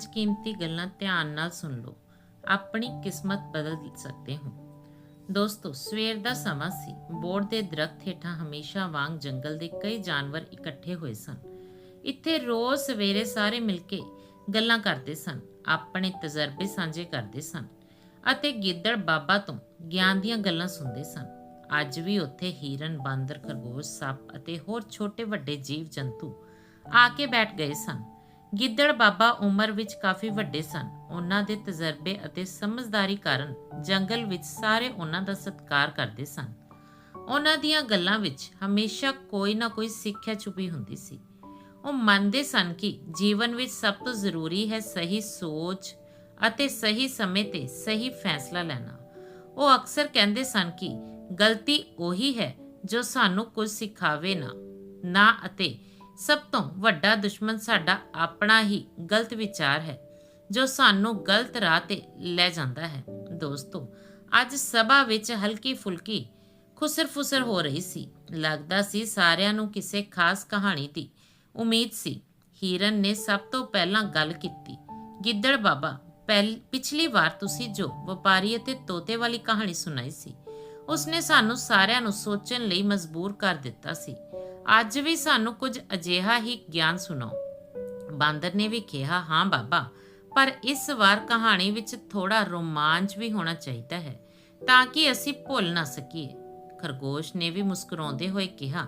ਪੰਜ ਕੀਮਤੀ ਗੱਲਾਂ ਧਿਆਨ ਨਾਲ ਸੁਣ ਲਓ। ਆਪਣੀ ਕਿਸਮਤ ਬਦਲ ਸਕਦੇ ਹੋ। ਦੋਸਤੋ, ਸਵੇਰ ਦਾ ਸਮਾਂ ਸੀ। ਬੋਰਡ ਦੇ ਦਰਖਤ ਹੇਠਾਂ ਹਮੇਸ਼ਾ ਵਾਂਗ ਜੰਗਲ ਦੇ ਕਈ ਜਾਨਵਰ ਇਕੱਠੇ ਹੋਏ ਸਨ। ਇੱਥੇ ਰੋਜ਼ ਸਵੇਰੇ ਸਾਰੇ ਮਿਲ ਕੇ ਗੱਲਾਂ ਕਰਦੇ ਸਨ, ਆਪਣੇ ਤਜਰਬੇ ਸਾਂਝੇ ਕਰਦੇ ਸਨ ਅਤੇ ਗਿੱਦੜ ਬਾਬਾ ਤੋਂ ਗਿਆਨ ਦੀਆਂ ਗੱਲਾਂ ਸੁਣਦੇ ਸਨ। ਅੱਜ ਵੀ ਉੱਥੇ ਹੀਰਨ, ਬਾਂਦਰ, ਖਰਗੋਸ਼, ਸੱਪ ਅਤੇ ਹੋਰ ਛੋਟੇ ਵੱਡੇ ਜੀਵ ਜੰਤੂ ਆ ਕੇ ਬੈਠ ਗਏ ਸਨ। ਗਿੱਦੜ ਬਾਬਾ ਉਮਰ ਵਿੱਚ ਕਾਫੀ ਵੱਡੇ ਸਨ। ਉਹਨਾਂ ਦੇ ਤਜਰਬੇ ਅਤੇ ਸਮਝਦਾਰੀ ਕਾਰਨ ਜੰਗਲ ਵਿੱਚ ਸਾਰੇ ਉਹਨਾਂ ਦਾ ਸਤਿਕਾਰ ਕਰਦੇ ਸਨ। ਉਹਨਾਂ ਦੀਆਂ ਗੱਲਾਂ ਵਿੱਚ ਹਮੇਸ਼ਾ ਕੋਈ ਨਾ ਕੋਈ ਸਿੱਖਿਆ ਛੁਪੀ ਹੁੰਦੀ ਸੀ। ਉਹ ਮੰਨਦੇ ਸਨ ਕਿ ਜੀਵਨ ਵਿੱਚ ਸਭ ਤੋਂ ਜ਼ਰੂਰੀ ਹੈ ਸਹੀ ਸੋਚ ਅਤੇ ਸਹੀ ਸਮੇਂ ਤੇ ਸਹੀ ਫੈਸਲਾ ਲੈਣਾ। ਉਹ ਅਕਸਰ ਕਹਿੰਦੇ ਸਨ ਕਿ ਗਲਤੀ ਉਹੀ ਹੈ ਜੋ ਸਾਨੂੰ ਕੁਝ ਸਿਖਾਵੇ ਨਾ ਨਾ ਅਤੇ ਸਭ ਤੋਂ ਵੱਡਾ ਦੁਸ਼ਮਣ ਸਾਡਾ ਆਪਣਾ ਹੀ ਗਲਤ ਵਿਚਾਰ ਹੈ, ਜੋ ਸਾਨੂੰ ਗਲਤ ਰਾਹ ਤੇ ਲੈ ਜਾਂਦਾ ਹੈ। ਦੋਸਤੋ, ਅੱਜ ਸਭਾ ਵਿੱਚ ਹਲਕੀ ਫੁਲਕੀ ਖੁਸਰ-ਫੁਸਰ ਹੋ ਰਹੀ ਸੀ। ਲੱਗਦਾ ਸੀ ਸਾਰਿਆਂ ਨੂੰ ਕਿਸੇ ਖਾਸ ਕਹਾਣੀ ਦੀ ਉਮੀਦ ਸੀ। ਹੀਰਨ ਨੇ ਸਭ ਤੋਂ ਪਹਿਲਾਂ ਗੱਲ ਕੀਤੀ, ਗਿੱਦੜ ਬਾਬਾ, ਪਹਿਲ, ਪਿਛਲੀ ਵਾਰ ਤੁਸੀਂ ਜੋ ਵਪਾਰੀ ਅਤੇ ਤੋਤੇ ਵਾਲੀ ਕਹਾਣੀ ਸੁਣਾਈ ਸੀ, ਉਸਨੇ ਸਾਨੂੰ ਸਾਰਿਆਂ ਨੂੰ ਸੋਚਣ ਲਈ ਮਜਬੂਰ ਕਰ ਦਿੱਤਾ ਸੀ। ਅੱਜ ਵੀ ਸਾਨੂੰ ਕੁਝ ਅਜਿਹਾ ਹੀ ਗਿਆਨ ਸੁਣਾਓ। ਬਾਂਦਰ ਨੇ ਵੀ ਕਿਹਾ, ਹਾਂ ਬਾਬਾ, ਪਰ ਇਸ ਵਾਰ ਕਹਾਣੀ ਵਿੱਚ ਥੋੜਾ ਰੋਮਾਂਚ ਵੀ ਹੋਣਾ ਚਾਹੀਦਾ ਹੈ, ਤਾਂ ਕਿ ਅਸੀਂ ਭੁੱਲ ਨਾ ਸਕੀਏ। ਖਰਗੋਸ਼ ਨੇ ਵੀ ਮੁਸਕਰਾਉਂਦੇ ਹੋਏ ਕਿਹਾ,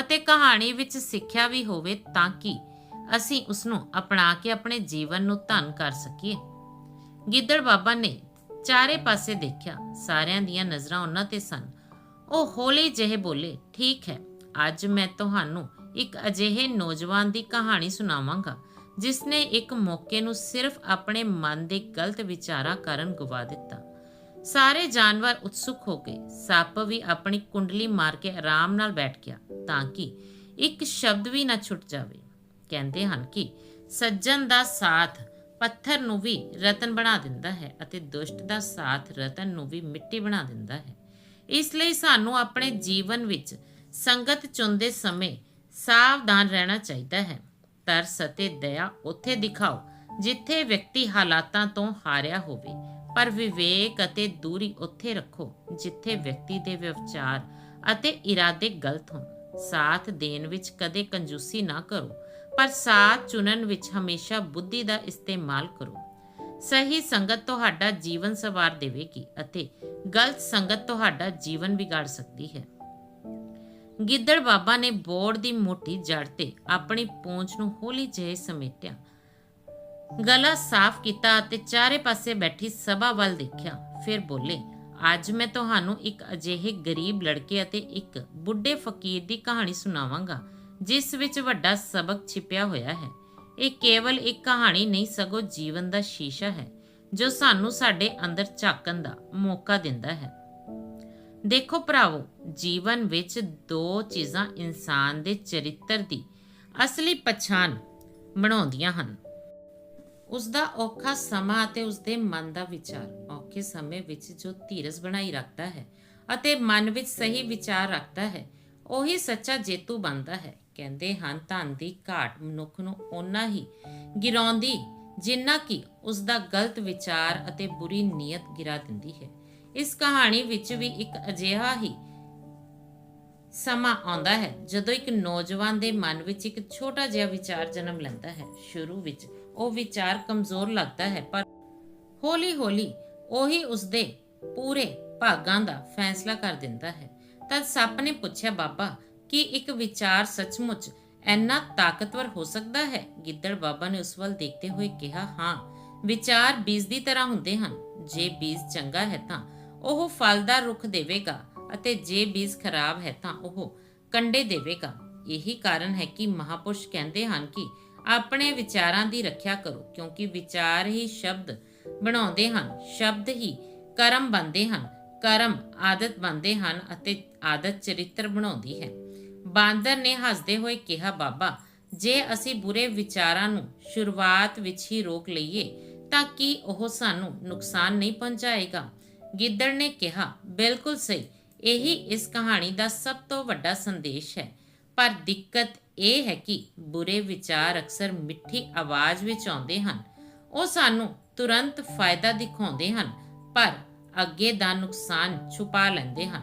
ਅਤੇ ਕਹਾਣੀ ਵਿੱਚ ਸਿੱਖਿਆ ਵੀ ਹੋਵੇ ਤਾਂ ਕਿ ਅਸੀਂ ਉਸ ਨੂੰ ਅਪਣਾ ਕੇ ਆਪਣੇ ਜੀਵਨ ਨੂੰ ਧਨ ਕਰ ਸਕੀਏ। ਗਿੱਦੜ ਬਾਬਾ ਨੇ ਚਾਰੇ ਪਾਸੇ ਦੇਖਿਆ, ਸਾਰਿਆਂ ਦੀਆਂ ਨਜ਼ਰਾਂ ਉਹਨਾਂ ਤੇ ਸਨ। ਉਹ ਹੌਲੀ ਜਿਹੇ ਬੋਲੇ, ਠੀਕ ਹੈ ਅੱਜ ਮੈਂ ਤੁਹਾਨੂੰ ਇੱਕ ਅਜਿਹੇ ਨੌਜਵਾਨ ਦੀ ਕਹਾਣੀ ਸੁਣਾਵਾਂਗਾ ਜਿਸ ਨੇ ਇੱਕ ਮੌਕੇ ਨੂੰ ਸਿਰਫ ਆਪਣੇ ਮਨ ਦੇ ਗਲਤ ਵਿਚਾਰਾਂ ਕਾਰਨ ਗਵਾ ਦਿੱਤਾ। ਸਾਰੇ ਜਾਨਵਰ ਉਤਸੁਕ ਹੋ ਗਏ। ਸੱਪ ਵੀ ਆਪਣੀ ਕੁੰਡਲੀ ਮਾਰ ਕੇ ਆਰਾਮ ਨਾਲ ਬੈਠ ਗਿਆ, ਤਾਂ ਕਿ ਇੱਕ ਸ਼ਬਦ ਵੀ ਨਾ ਛੁੱਟ ਜਾਵੇ। ਕਹਿੰਦੇ ਹਨ ਕਿ ਸੱਜਣ ਦਾ ਸਾਥ ਪੱਥਰ ਨੂੰ ਵੀ ਰਤਨ ਬਣਾ ਦਿੰਦਾ ਹੈ ਅਤੇ ਦੁਸ਼ਟ ਦਾ ਸਾਥ ਰਤਨ ਨੂੰ ਵੀ ਮਿੱਟੀ ਬਣਾ ਦਿੰਦਾ ਹੈ। ਇਸ ਲਈ ਸਾਨੂੰ ਆਪਣੇ ਜੀਵਨ ਵਿੱਚ ਸੰਗਤ ਚੁਣਦੇ ਸਮੇਂ ਸਾਵਧਾਨ ਰਹਿਣਾ ਚਾਹੀਦਾ ਹੈ। ਤਰਸ ਅਤੇ ਦਇਆ ਉੱਥੇ ਦਿਖਾਓ, ਜਿੱਥੇ ਵਿਅਕਤੀ ਹਾਲਾਤਾਂ ਤੋਂ ਹਾਰਿਆ ਹੋਵੇ। ਪਰ ਵਿਵੇਕ ਅਤੇ ਦੂਰੀ ਉੱਥੇ ਰੱਖੋ, ਜਿੱਥੇ ਵਿਅਕਤੀ ਦੇ ਵਿਵਚਾਰ ਅਤੇ ਇਰਾਦੇ ਗਲਤ ਹੋਣ। ਸਾਥ ਦੇਣ ਵਿੱਚ ਕਦੇ ਕੰਜੂਸੀ ਨਾ ਕਰੋ, ਪਰ ਸਾਥ ਚੁਣਨ ਵਿੱਚ ਹਮੇਸ਼ਾ ਬੁੱਧੀ ਦਾ ਇਸਤੇਮਾਲ ਕਰੋ। ਸਹੀ ਸੰਗਤ ਤੁਹਾਡਾ ਜੀਵਨ ਸਵਾਰ ਦੇਵੇਗੀ ਅਤੇ ਗਲਤ ਸੰਗਤ ਤੁਹਾਡਾ ਜੀਵਨ ਵਿਗਾੜ ਸਕਦੀ ਹੈ। ਗਿੱਦੜ ਬਾਬਾ ਨੇ ਬੋੜ ਦੀ ਮੋਟੀ ਜੜ ਤੇ ਆਪਣੀ ਪੂੰਛ ਨੂੰ ਹੌਲੀ ਜਿਹੇ ਸਮੇਟਿਆ। ਗਲਾ ਸਾਫ਼ ਕੀਤਾ ਅਤੇ ਚਾਰੇ ਪਾਸੇ ਬੈਠੀ ਸਭਾ ਵੱਲ ਦੇਖਿਆ। ਫਿਰ ਬੋਲੇ, ਅੱਜ ਮੈਂ ਤੁਹਾਨੂੰ ਇੱਕ ਅਜਿਹੇ ਗਰੀਬ ਲੜਕੇ ਅਤੇ ਇੱਕ ਬੁੱਢੇ ਫਕੀਰ ਦੀ ਕਹਾਣੀ ਸੁਣਾਵਾਂਗਾ, ਜਿਸ ਵਿੱਚ ਵੱਡਾ ਸਬਕ ਛਿਪਿਆ ਹੋਇਆ ਹੈ। ਇਹ ਕੇਵਲ ਇੱਕ ਕਹਾਣੀ ਨਹੀਂ, ਸਗੋਂ ਜੀਵਨ ਦਾ ਸ਼ੀਸ਼ਾ ਹੈ, ਜੋ ਸਾਨੂੰ ਸਾਡੇ ਅੰਦਰ ਝਾਕਣ ਦਾ ਮੌਕਾ ਦਿੰਦਾ ਹੈ। ਦੇਖੋ ਭਰਾਵੋ, ਜੀਵਨ ਵਿੱਚ ਦੋ ਚੀਜ਼ਾਂ ਇਨਸਾਨ ਦੇ ਚਰਿੱਤਰ ਦੀ ਅਸਲੀ ਪਛਾਣ ਬਣਾਉਂਦੀਆਂ ਹਨ। ਉਸ ਦਾ ਔਖਾ ਸਮਾਂ ਅਤੇ ਉਸ ਦੇ ਮਨ ਦਾ ਵਿਚਾਰ ਔਖੇ ਸਮੇਂ ਵਿੱਚ ਜੋ ਧੀਰਜ ਬਣਾਈ ਰੱਖਦਾ ਹੈ ਅਤੇ ਮਨ ਵਿੱਚ ਸਹੀ ਵਿਚਾਰ ਰੱਖਦਾ ਹੈ, ਉਹੀ ਸੱਚਾ ਜੇਤੂ ਬਣਦਾ ਹੈ। ਕਹਿੰਦੇ ਹਨ, ਧਨ ਦੀ ਘਾਟ ਮਨੁੱਖ ਨੂੰ ਓਨਾ ਹੀ ਗਿਰਾਉਂਦੀ ਜਿੰਨਾ ਕਿ ਉਸ ਦਾ ਗਲਤ ਵਿਚਾਰ ਅਤੇ ਬੁਰੀ ਨੀਅਤ ਗਿਰਾ ਦਿੰਦੀ ਹੈ। ਇਸ ਕਹਾਣੀ ਵਿੱਚ ਵੀ ਇੱਕ ਅਜਿਹਾ ਹੀ ਸਮਾਂ ਆਉਂਦਾ ਹੈ, ਜਦੋਂ ਇੱਕ ਨੌਜਵਾਨ ਦੇ ਮਨ ਵਿੱਚ ਇੱਕ ਛੋਟਾ ਜਿਹਾ ਵਿਚਾਰ ਜਨਮ ਲੈਂਦਾ ਹੈ। ਸ਼ੁਰੂ ਵਿੱਚ ਉਹ ਵਿਚਾਰ ਕਮਜ਼ੋਰ ਲੱਗਦਾ ਹੈ, ਪਰ ਹੌਲੀ-ਹੌਲੀ ਉਹੀ ਉਸਦੇ ਪੂਰੇ ਭਾਗਾਂ ਦਾ ਫੈਸਲਾ ਕਰ ਦਿੰਦਾ ਹੈ। ਤਦ ਸੱਪ ਨੇ ਪੁੱਛਿਆ, ਬਾਬਾ, ਕੀ ਇੱਕ ਵਿਚਾਰ ਸੱਚਮੁੱਚ ਇੰਨਾ ਤਾਕਤਵਰ ਹੋ ਸਕਦਾ ਹੈ? ਗਿੱਦੜ ਬਾਬਾ ਨੇ ਉਸ ਵੱਲ ਦੇਖਦੇ ਹੋਏ ਕਿਹਾ, ਹਾਂ, ਵਿਚਾਰ ਬੀਜ ਦੀ ਤਰ੍ਹਾਂ ਹੁੰਦੇ ਹਨ। ਜੇ ਬੀਜ ਚੰਗਾ ਹੈ ਤਾਂ ਉਹ ਫਲਦਾਰ ਰੁੱਖ ਦੇਵੇਗਾ ਅਤੇ ਜੇ ਬੀਜ ਖਰਾਬ ਹੈ ਤਾਂ ਉਹ ਕੰਡੇ ਦੇਵੇਗਾ। ਇਹੀ ਕਾਰਨ ਹੈ ਕਿ ਮਹਾਪੁਰਸ਼ ਕਹਿੰਦੇ ਹਨ ਕਿ ਆਪਣੇ ਵਿਚਾਰਾਂ ਦੀ ਰੱਖਿਆ ਕਰੋ, ਕਿਉਂਕਿ ਵਿਚਾਰ ਹੀ ਸ਼ਬਦ ਬਣਾਉਂਦੇ ਹਨ, ਸ਼ਬਦ ਹੀ ਕਰਮ ਬਣਦੇ ਹਨ, ਕਰਮ ਆਦਤ ਬਣਦੇ ਹਨ ਅਤੇ ਆਦਤ ਚਰਿੱਤਰ ਬਣਾਉਂਦੀ ਹੈ। ਬਾਂਦਰ ਨੇ ਹੱਸਦੇ ਹੋਏ ਕਿਹਾ, ਬਾਬਾ, ਜੇ ਅਸੀਂ ਬੁਰੇ ਵਿਚਾਰਾਂ ਨੂੰ ਸ਼ੁਰੂਆਤ ਵਿੱਚ ਹੀ ਰੋਕ ਲਈਏ, ਤਾਂ ਕੀ ਉਹ ਸਾਨੂੰ ਨੁਕਸਾਨ ਨਹੀਂ ਪਹੁੰਚਾਏਗਾ? ਗਿੱਦੜ ਨੇ ਕਿਹਾ, ਬਿਲਕੁਲ ਸਹੀ, ਇਹੀ ਇਸ ਕਹਾਣੀ ਦਾ ਸਭ ਤੋਂ ਵੱਡਾ ਸੰਦੇਸ਼ ਹੈ। ਪਰ ਦਿੱਕਤ ਇਹ ਹੈ ਕਿ ਬੁਰੇ ਵਿਚਾਰ ਅਕਸਰ ਮਿੱਠੀ ਆਵਾਜ਼ ਵਿੱਚ ਆਉਂਦੇ ਹਨ। ਉਹ ਸਾਨੂੰ ਤੁਰੰਤ ਫਾਇਦਾ ਦਿਖਾਉਂਦੇ ਹਨ, ਪਰ ਅੱਗੇ ਦਾ ਨੁਕਸਾਨ ਛੁਪਾ ਲੈਂਦੇ ਹਨ।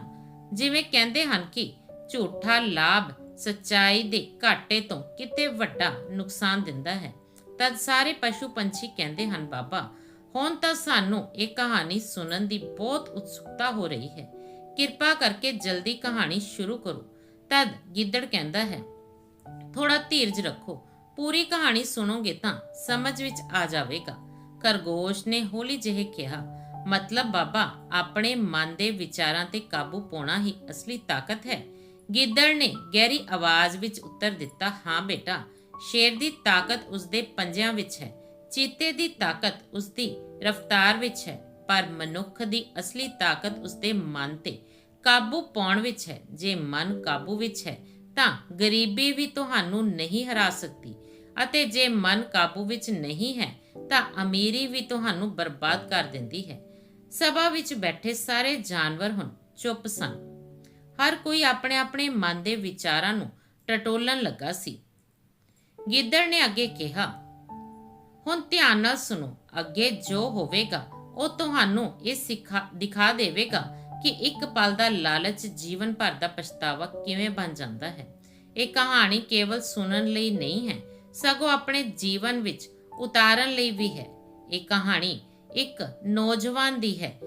ਜਿਵੇਂ ਕਹਿੰਦੇ ਹਨ ਕਿ ਝੂਠਾ ਲਾਭ ਸੱਚਾਈ ਦੇ ਘਾਟੇ ਤੋਂ ਕਿਤੇ ਵੱਡਾ ਨੁਕਸਾਨ ਦਿੰਦਾ ਹੈ। ਤਦ ਸਾਰੇ ਪਸ਼ੂ ਪੰਛੀ ਕਹਿੰਦੇ ਹਨ, ਬਾਬਾ ਹੁਣ ਤਾਂ ਸਾਨੂੰ ਇਹ ਕਹਾਣੀ ਸੁਣਨ ਦੀ ਬਹੁਤ ਉਤਸੁਕਤਾ ਹੋ ਰਹੀ ਹੈ। ਕਿਰਪਾ ਕਰਕੇ ਜਲਦੀ ਕਹਾਣੀ ਸ਼ੁਰੂ ਕਰੋ। ਤਦ ਗਿੱਦੜ ਕਹਿੰਦਾ ਹੈ ਥੋੜਾ ਧੀਰਜ ਰੱਖੋ। ਪੂਰੀ ਕਹਾਣੀ ਸੁਣੋਗੇ ਤਾਂ ਸਮਝ ਵਿੱਚ ਆ ਜਾਵੇਗਾ। ਖਰਗੋਸ਼ ਨੇ ਹੌਲੀ ਜਿਹੇ ਕਿਹਾ, ਮਤਲਬ ਬਾਬਾ, ਆਪਣੇ ਮਨ ਦੇ ਵਿਚਾਰਾਂ ਤੇ ਕਾਬੂ ਪਾਉਣਾ ਹੀ ਅਸਲੀ ਤਾਕਤ ਹੈ। ਗਿੱਦੜ ਨੇ ਗਹਿਰੀ ਆਵਾਜ਼ ਵਿੱਚ ਉੱਤਰ ਦਿੱਤਾ, ਹਾਂ ਬੇਟਾ, ਸ਼ੇਰ ਦੀ ਤਾਕਤ ਉਸਦੇ ਪੰਜਿਆਂ ਵਿੱਚ ਹੈ। ਚੀਤੇ ਦੀ ਤਾਕਤ ਉਸਦੀ ਰਫ਼ਤਾਰ ਵਿੱਚ ਹੈ, ਪਰ ਮਨੁੱਖ ਦੀ ਅਸਲੀ ਤਾਕਤ ਉਸਦੇ ਮਨ ਤੇ ਕਾਬੂ ਪਾਉਣ ਵਿੱਚ ਹੈ। ਜੇ ਮਨ ਕਾਬੂ ਵਿੱਚ ਹੈ, ਤਾਂ ਗਰੀਬੀ ਵੀ ਤੁਹਾਨੂੰ ਨਹੀਂ ਹਰਾ ਸਕਦੀ ਅਤੇ ਜੇ ਮਨ ਕਾਬੂ ਵਿੱਚ ਨਹੀਂ ਹੈ, ਤਾਂ ਅਮੀਰੀ ਵੀ ਤੁਹਾਨੂੰ ਬਰਬਾਦ ਕਰ ਦਿੰਦੀ ਹੈ। ਸਭਾ ਵਿੱਚ ਬੈਠੇ ਸਾਰੇ ਜਾਨਵਰ ਹੁਣ ਚੁੱਪ ਸਨ। ਹਰ ਕੋਈ ਆਪਣੇ ਆਪਣੇ ਮਨ ਦੇ ਵਿਚਾਰਾਂ ਨੂੰ ਟਟੋਲਣ ਲੱਗਾ ਸੀ। ਗਿੱਦੜ ਨੇ ਅੱਗੇ ਕਿਹਾ ਹੁਣ ਧਿਆਨ ਨਾਲ ਸੁਣੋ, ਅੱਗੇ ਜੋ ਹੋਵੇਗਾ, ਉਹ ਤੁਹਾਨੂੰ ਇਹ ਸਿਖਾ, ਦਿਖਾ ਦੇਵੇਗਾ ਕਿ ਇੱਕ ਪਲ ਦਾ ਲਾਲਚ ਜੀਵਨ ਭਰ ਦਾ ਪਛਤਾਵਾ ਕਿਵੇਂ ਬਣ ਜਾਂਦਾ ਹੈ। ਇਹ ਕਹਾਣੀ ਕੇਵਲ ਸੁਣਨ ਲਈ ਨਹੀਂ ਹੈ, ਸਗੋਂ ਆਪਣੇ ਜੀਵਨ ਵਿੱਚ ਉਤਾਰਨ ਲਈ ਵੀ ਹੈ। ਇਹ ਕਹਾਣੀ ਇੱਕ ਨੌਜਵਾਨ ਦੀ ਹੈ,